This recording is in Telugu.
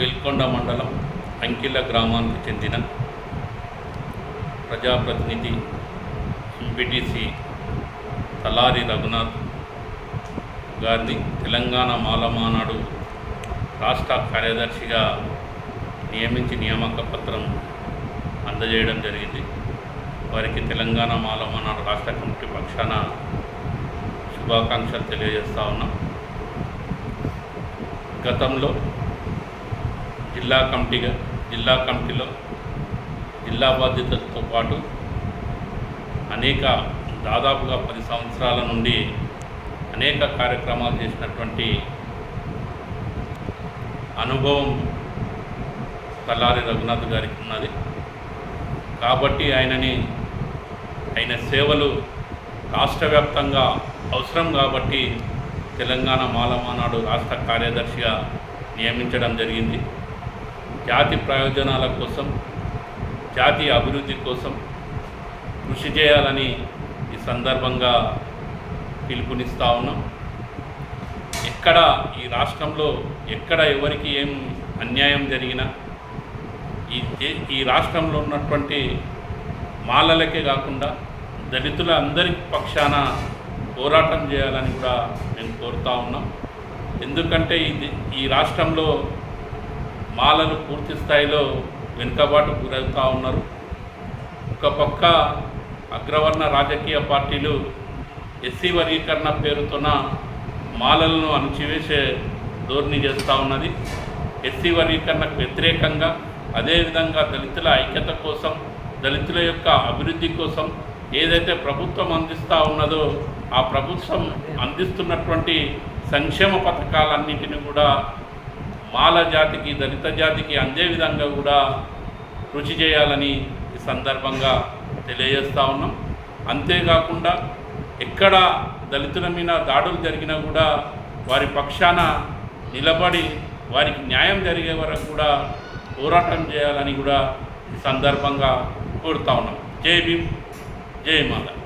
పేల్కొండ మండలం అంకిల గ్రామానికి చెందిన ప్రజాప్రతినిధి ఎంపీటీసీ తలారి రఘునాథ్ గారిని తెలంగాణ మాలమానాడు రాష్ట్ర కార్యదర్శిగా నియమించి నియామక పత్రం అందజేయడం జరిగింది. వారికి తెలంగాణ మాలమానాడు రాష్ట్ర కమిటీ పక్షాన శుభాకాంక్షలు తెలియజేస్తా ఉన్నాం. గతంలో జిల్లా కమిటీగా జిల్లా కమిటీలో జిల్లా బాధ్యతలతో పాటు అనేక దాదాపుగా పది సంవత్సరాల నుండి అనేక కార్యక్రమాలు చేసినటువంటి అనుభవం తల్లారి రఘునాథ్ గారికి ఉన్నది. కాబట్టి ఆయనని ఆయన సేవలు రాష్ట్ర వ్యాప్తంగా అవసరం కాబట్టి తెలంగాణ మాలమానాడు రాష్ట్ర కార్యదర్శిగా నియమించడం జరిగింది. జాతి ప్రయోజనాల కోసం జాతి అభివృద్ధి కోసం కృషి చేయాలని ఈ సందర్భంగా పిలుపునిస్తా ఉన్నాం. ఎక్కడ ఈ రాష్ట్రంలో ఎక్కడ ఎవరికి ఏం అన్యాయం జరిగినా ఈ ఈ రాష్ట్రంలో ఉన్నటువంటి మాలలకే కాకుండా దళితుల అందరి పక్షాన పోరాటం చేయాలని కూడా మేము కోరుతా ఉన్నాం. ఎందుకంటే ఇది ఈ రాష్ట్రంలో మాలలు పూర్తి స్థాయిలో వెనుకబాటు గురవుతూ ఉన్నారు. ఒక పక్క అగ్రవర్ణ రాజకీయ పార్టీలు ఎస్సీ వర్గీకరణ పేరుతోన మాలలను అణచివేసే ధోరణి చేస్తూ ఉన్నది. ఎస్సీ వర్గీకరణకు వ్యతిరేకంగా అదేవిధంగా దళితుల ఐక్యత కోసం దళితుల యొక్క అభివృద్ధి కోసం ఏదైతే ప్రభుత్వం అందిస్తూ ఉన్నదో ఆ ప్రభుత్వం అందిస్తున్నటువంటి సంక్షేమ పథకాలన్నింటినీ కూడా మాల జాతికి దళిత జాతికి అందే విధంగా కూడా కృషి చేయాలని ఈ సందర్భంగా తెలియజేస్తూ ఉన్నాం. అంతేకాకుండా ఎక్కడ దళితుల మీద దాడులు జరిగినా కూడా వారి పక్షాన నిలబడి వారికి న్యాయం జరిగే వరకు కూడా పోరాటం చేయాలని కూడా ఈ సందర్భంగా కోరుతా ఉన్నాం. జై భీమ్ జై మాత.